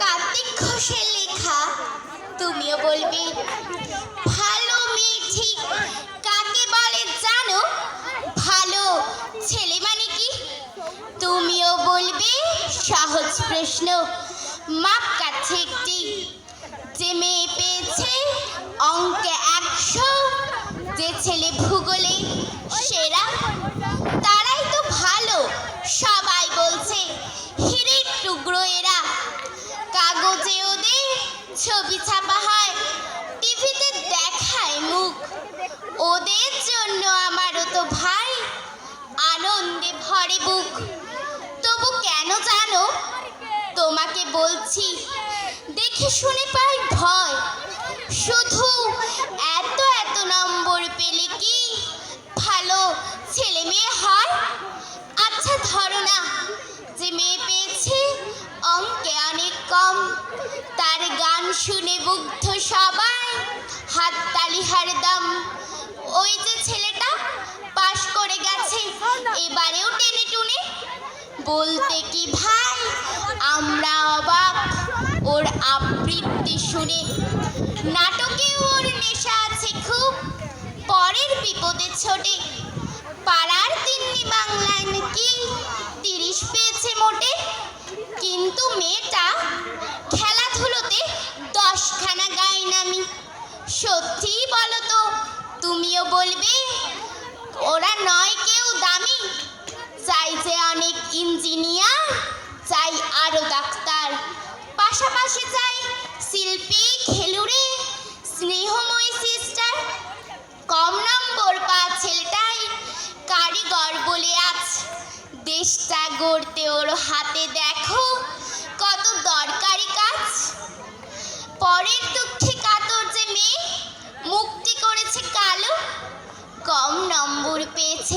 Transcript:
কার্তিক ঘোষের লেখা, তুমিও বলবে, ভালো মেয়ে ঠিক, কাকে বলে জানো? ভালো ছেলে মানে কি? তুমিও বলবে, সহজ প্রশ্ন মাপ কাছে একটি, যে মেয়ে পেয়েছে অঙ্কে একশো যে ছেলে ভূগোলে সেরা তারাই তো ভালো সবাই বলছে হিরের টুকরো এরা কাগজে ওদের ছবি ছাপা হয়। টিভিতে দেখায় মুখ। ওদের জন্য আমারও তো ভাই আনন্দে ভরে বুক। তবু কেন জানো? তোমাকে বলছি, দেখে শুনে পাই ভয়। শুধু এত এত নম্বর পেলে কি ভালো ছেলে মেয়ে হয়? আচ্ছা ধরো না, যে মেয়ে পেয়েছে অঙ্কে অনেক কম। তার গান শুনে মুগ্ধ সবাই। হাততালি হারদম। ওই যে ছেলেটা পাশ করে গেছে, এবারেও টেনে টুনে। বলতে কি ভাই, আমরা অবাক। ওর আবৃত্তি শুনে নাটকে ওর নেশা আছে খুব। পরের বিপদে ছোটে সত্যি বলো তো, তুমিও বলবে? ওরা নয় কেউ দামি। চাই যে অনেক ইঞ্জিনিয়ার, চাই আরও ডাক্তার। পাশাপাশি চাই শিল্পী, খেলুড়ে, স্নেহময় সিস্টার। কম নম্বর পা ছেলেটাই কারিগর বলে আজ। দেশটা গড়তে ওর হাতে দেখো কত দরকারি কাজ পরের দুঃখে কাতর যে মেয়ে মুক্তি করেছে কালো কম নম্বর পেয়েছে